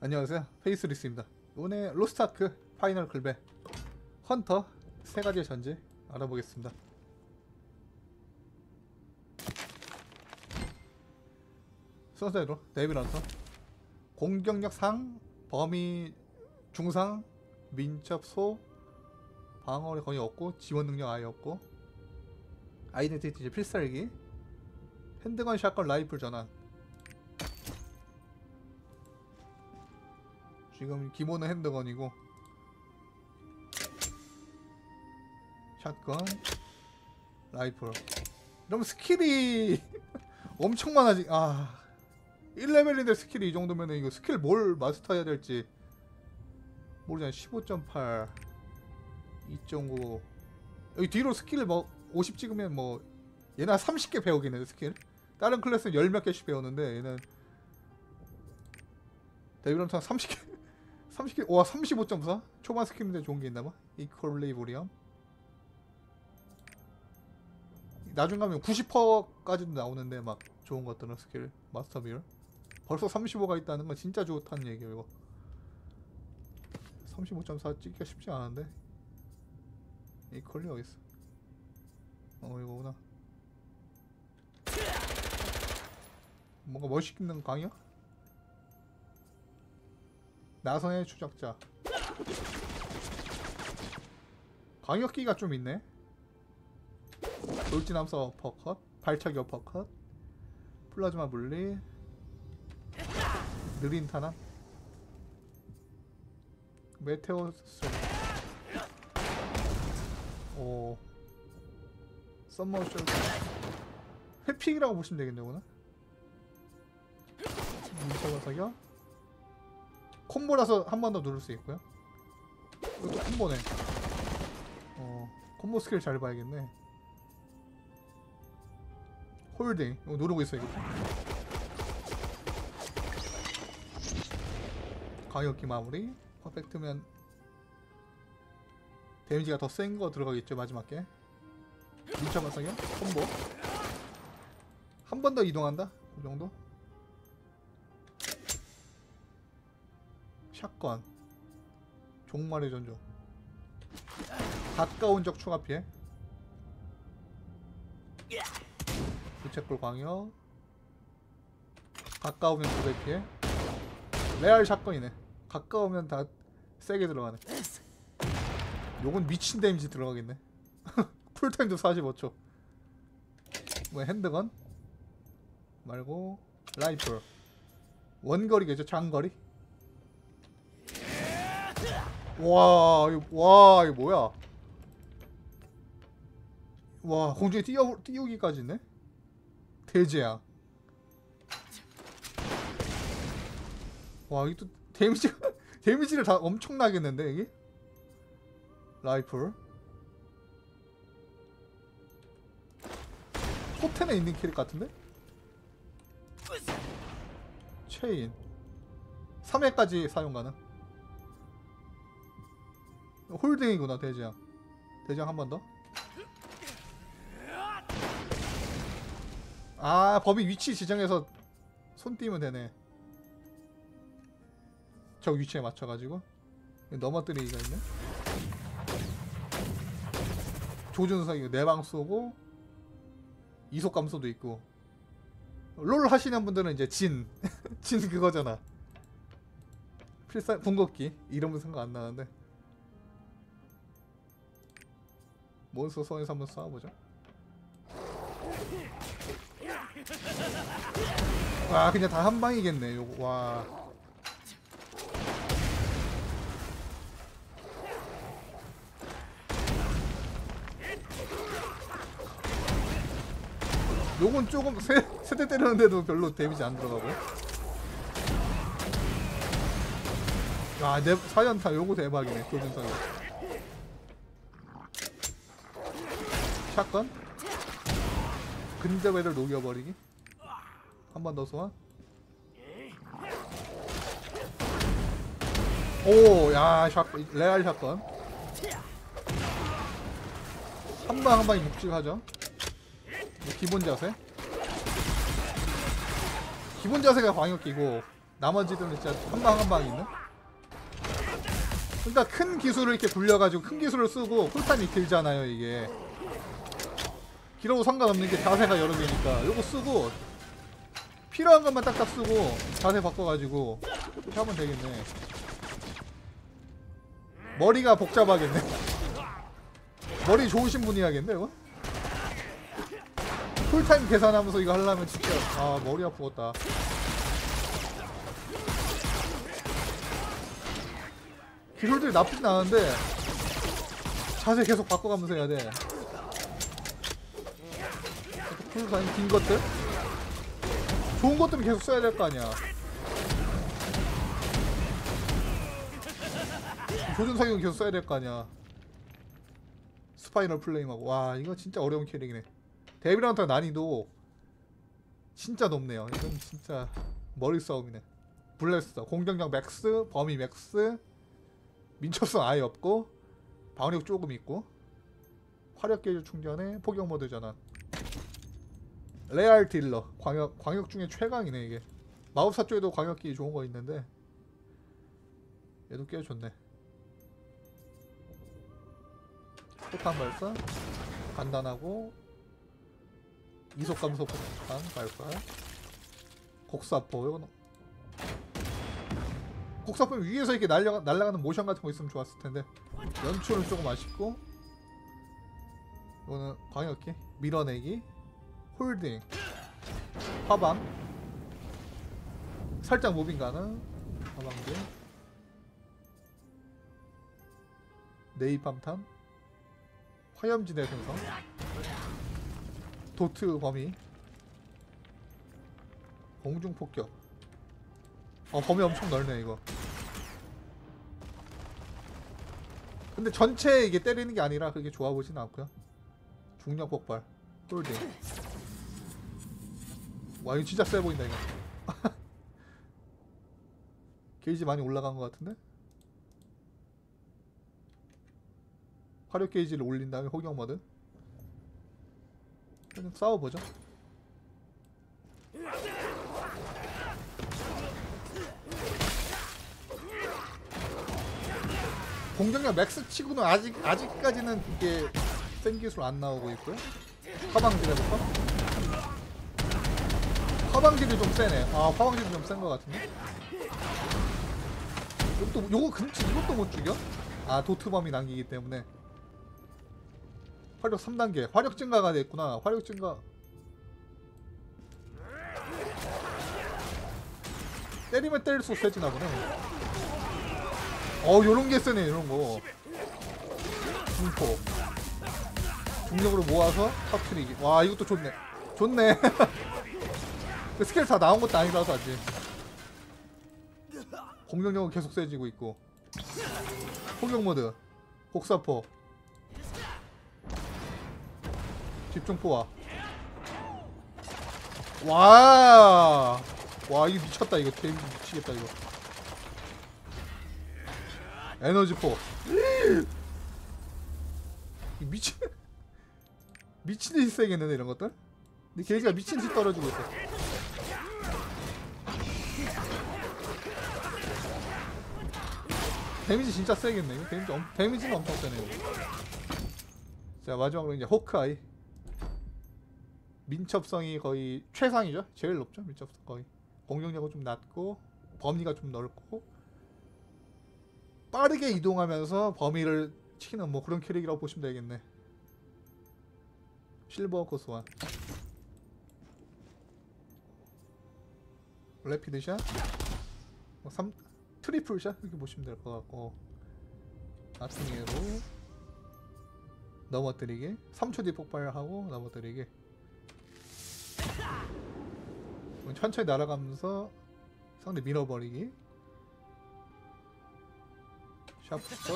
안녕하세요. 페이스리스입니다. 오늘 로스트아크 파이널 글베 헌터 세 가지의 전제 알아보겠습니다. 순서대로 데빌 헌터 공격력 상 범위 중상 민첩 소 방어력 거의 없고 지원 능력 아예 없고 아이덴티티 필살기 핸드건 샷건 라이플 전환 지금 기본은 핸드건이고. 샷건. 라이플. 이러면 스킬이 엄청 많아지 아. 1레벨인데 스킬이 이 정도면 이거 스킬 뭘 마스터해야 될지. 모르잖아. 15.8 2.9 여기 뒤로 스킬을 뭐 50 찍으면 뭐한 30개 배우겠네 스킬. 다른 클래스는 열몇 개씩 배우는데 얘는. 데빌런트 한 30개 30개 와35.4 초반 스킬인데 좋은 게 있나봐. 이퀄레이브리엄. 나중 가면 90%까지도 나오는데 막 좋은 것들은 스킬. 마스터 비율 벌써 35가 있다는 건 진짜 좋다는 얘기예요 이거. 35.4 찍기가 쉽지 않은데. 이퀄리 어딨어? 어 이거구나. 뭔가 멋있는 강이야? 나성의 추적자. 강력기가 좀 있네. 돌진함사 어퍼컷 발차기 어퍼컷 플라즈마 물리 느린 탄환 메테오스 오. 썸머쇼. 회픽이라고 보시면 되겠네 오늘. 민철과 사격 콤보라서 한 번 더 누를 수 있고요. 이것도 콤보네. 어 콤보 스킬 잘 봐야겠네. 홀딩. 이거 누르고 있어 이거. 강력기 마무리. 퍼펙트면 데미지가 더 센 거 들어가겠죠 마지막에. 민첩한 사격 콤보? 한 번 더 이동한다? 그 정도 샷건. 종말의 전조. 가까운 적 추가 피해. 부채꼴 광역. 가까우면 900 피해. 레알 샷건이네. 가까우면 다 세게 들어가네. 요건 미친 데미지 들어가겠네. 쿨타임도 45초. 뭐 핸드건 말고 라이플. 원거리겠죠 장거리 와, 이거, 와, 이거 뭐야? 와, 공중에 띄어, 띄우기까지 있네? 대재앙. 와, 이게 또 데미지, 데미지를 다 엄청나겠는데, 이게? 라이플. 포텐에 있는 캐릭 같은데? 체인. 3회까지 사용 가능. 홀딩이구나 대지양 대지양 한번 더. 아 범위 위치 지정해서 손 띄면 되네. 저 위치에 맞춰가지고 넘어뜨리기가 있네. 조준석이 내방 쏘고 이속 감소도 있고 롤 하시는 분들은 이제 진, 진 그거잖아. 필살 궁극기 이름은 생각 안 나는데. 몬스터 선에서 한번 싸워보자. 와 그냥 다 한 방이겠네. 요거 와. 요건 조금 세, 세대 때리는데도 별로 데미지 안 들어가고. 야, 내 사연타 요거 대박이네. 교준성이. 샷건? 근접 애들 녹여버리기? 한 번 더 소환? 오 야 샷건 레알 샷건. 한 방 한 방이 묵직하죠? 기본 자세? 기본 자세가 광역기고 나머지들은 진짜 한 방 한 방 있는? 그러니까 큰 기술을 이렇게 굴려가지고 큰 기술을 쓰고 쿨타임이 길잖아요 이게 길어도 상관없는 게 자세가 여러 개니까. 요거 쓰고 필요한 것만 딱딱 쓰고 자세 바꿔가지고 이렇게 하면 되겠네. 머리가 복잡하겠네. 머리 좋으신 분이 하겠네 이거? 풀타임 계산하면서 이거 하려면 진짜 아 머리 아프겠다. 기술들이 나쁘진 않은데 자세 계속 바꿔가면서 해야 돼 풀타임 긴 것들? 좋은 것들은 계속 써야 될 거 아니야. 조준 사격은 계속 써야 될 거 아니야. 스파이널 플레임하고. 와 이거 진짜 어려운 캐릭이네. 데빌런터 난이도 진짜 높네요. 이건 진짜 머리 싸움이네. 블레스터 공격력 맥스 범위 맥스 민첩성 아예 없고 방어력 조금 있고 화력 게이지 충전에 포격 모드 전환 레알 딜러. 광역 광역 중에 최강이네 이게. 마법사 쪽에도 광역기 좋은 거 있는데. 얘도 꽤 좋네. 포탄 발사. 간단하고. 이속 감소 포탄 발사. 곡사포 이거는. 곡사포 위에서 이렇게 날려 날아가는 모션 같은 거 있으면 좋았을 텐데. 연출은 조금 아쉽고. 이거는 광역기. 밀어내기 홀딩. 화방. 살짝 무빙 가는 화방기. 네이팜탄 화염지대 생성. 도트 범위. 공중 폭격. 어 범위 엄청 넓네 이거. 근데 전체 이게 때리는 게 아니라 그게 좋아 보진 않고요. 중력 폭발. 홀딩 와 이거 진짜 세 보인다 이거 게이지 많이 올라간 것 같은데 화력 게이지를 올린 다음에 호경 모드 그냥 싸워보죠 공격력 맥스 치고는 아직 아직까지는 이게 센 기술 안 나오고 있고요. 화방질 해볼까? 화방질이 좀 세네. 아 화방질이 좀 센 것 같은데. 이것도 요거 근치 이것도 못 죽여? 아 도트범이 남기기 때문에 화력 3단계 화력 증가가 됐구나. 화력 증가. 때리면 때릴수록 세지나 보네. 어 요런 게 세네 이런 거 중포 중력으로 모아서 터트리기 와 이것도 좋네 좋네 그 스킬 다 나온 것도 아니라서 아직. 공격력은 계속 세지고 있고. 포격 모드. 곡사포. 집중포화. 와, 와 이거 미쳤다 이거. 데미지 미치겠다 이거. 에너지포. 이 미친 미친 듯이 세겠는데 이런 것들? 근데 게이지가 미친 듯이 떨어지고 있어 데미지 진짜 세겠네. 이거 데미지 엄, 데미지는 엄청 세네 이거. 자 마지막으로 이제 호크아이. 민첩성이 거의 최상이죠? 제일 높죠? 민첩성 거의. 공격력은 좀 낮고 범위가 좀 넓고 빠르게 이동하면서 범위를 치는 뭐 그런 캐릭이라고 보시면 되겠네. 실버 코스완. 레피드샷. 뭐 3, 트리플샷? 이렇게 보시면 될 것 같고. 아트니에로 넘어뜨리기. 3초 뒤 폭발하고 넘어뜨리기. 천천히 날아가면서 상대 밀어버리기. 샤프터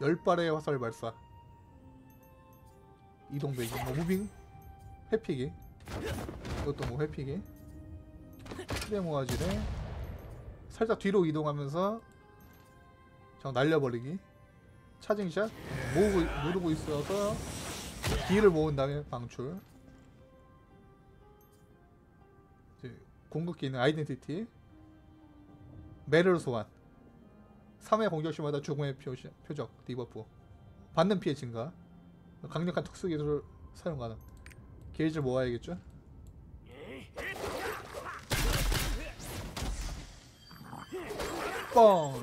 열 발의 화살 발사. 이동 배기. 뭐 무빙? 회피기. 이것도 뭐 회피기 트레 모아질에 살짝 뒤로 이동하면서 저 날려버리기. 차징샷. 모으고 누르고 있어서 기를 모은 다음에 방출. 공격기 있는 아이덴티티. 메르 소환. 3회 공격 시마다 죽음의 표시, 표적 디버프 받는 피해 증가. 강력한 특수 기술을 사용 가능 게이지를 모아야겠죠 뻥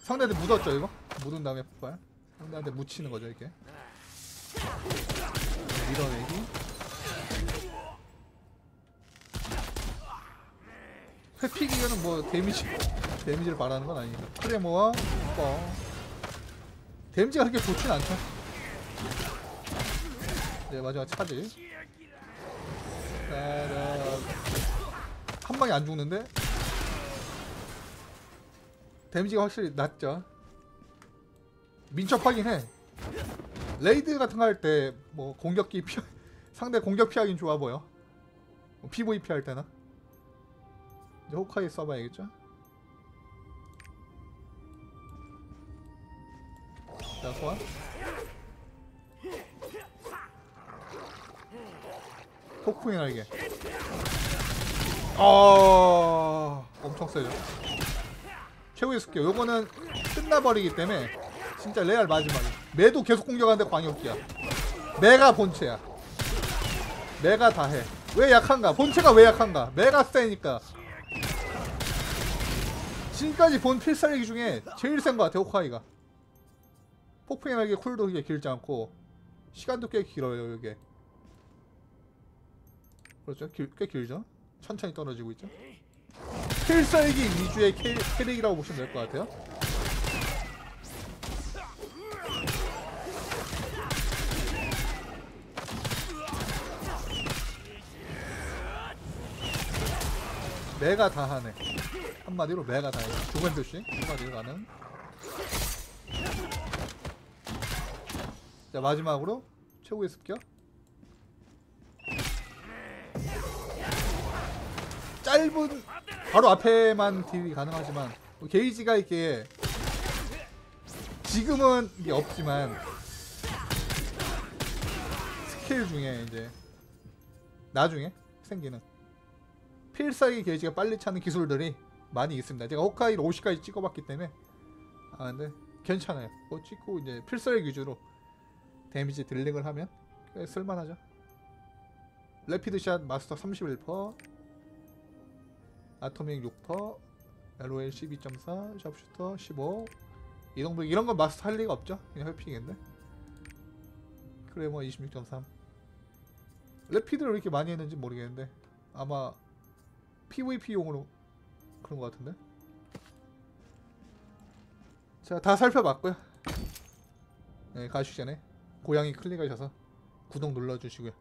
상대한테 묻었죠 이거? 묻은 다음에 폭발. 상대한테 묻히는 거죠 이렇게. 밀어내기. 회피 기간은 뭐 데미지 데미지를 바라는 건 아니니까. 크레모와 뻥 데미지가 그렇게 좋진 않죠. 네 마지막 차지. 따라 한 방에 안 죽는데 데미지가 확실히 낮죠. 민첩하긴 해. 레이드 같은 거 할 때 뭐 공격기 피 상대 공격 피하긴 좋아 보여. 뭐 PVP 할 때나. 이제 호카이 써봐야겠죠? 자 소환. 폭풍의 날개 아 엄청 세죠 최후의 습격 요거는 끝나버리기 때문에 진짜 레알 마지막에 매도 계속 공격하는데 광역기야. 내가 본체야. 내가 다해. 왜 약한가? 본체가 왜 약한가? 내가 세니까. 지금까지 본 필살기 중에 제일 센 것 같아 호카이가. 폭풍의 날개 쿨도 그게 길지 않고 시간도 꽤 길어요 이게. 그렇죠? 길, 꽤 길죠? 천천히 떨어지고 있죠 필살기 위주의 캐, 캐릭이라고 보시면 될 것 같아요. 내가 다 하네. 한마디로 내가 다 해. 두번 표시. 한마디로 가는. 자 마지막으로 최고의 습격. 짧은 바로 앞에만 딜이 가능하지만 뭐 게이지가 이게 지금은 이게 없지만 스킬 중에 이제 나중에 생기는 필살기 게이지가 빨리 차는 기술들이 많이 있습니다. 제가 호카이로 50까지 찍어봤기 때문에 아 근데 괜찮아요. 그거 찍고 이제 필살기 위주로 데미지 딜링을 하면 꽤 쓸만하죠. 레피드샷 마스터 31% 아토믹 6% LOL 12.4 샵슈터 15 이동복 이런 건 마스터 할 리가 없죠. 그냥 회픽인데 크레머 26.3 레피드를 왜 이렇게 많이 했는지 모르겠는데 아마 PVP용으로 그런 것 같은데. 자, 다 살펴봤고요. 네, 가시기 전에 고양이 클릭하셔서 구독 눌러주시고요.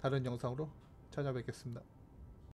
다른 영상으로 찾아뵙겠습니다.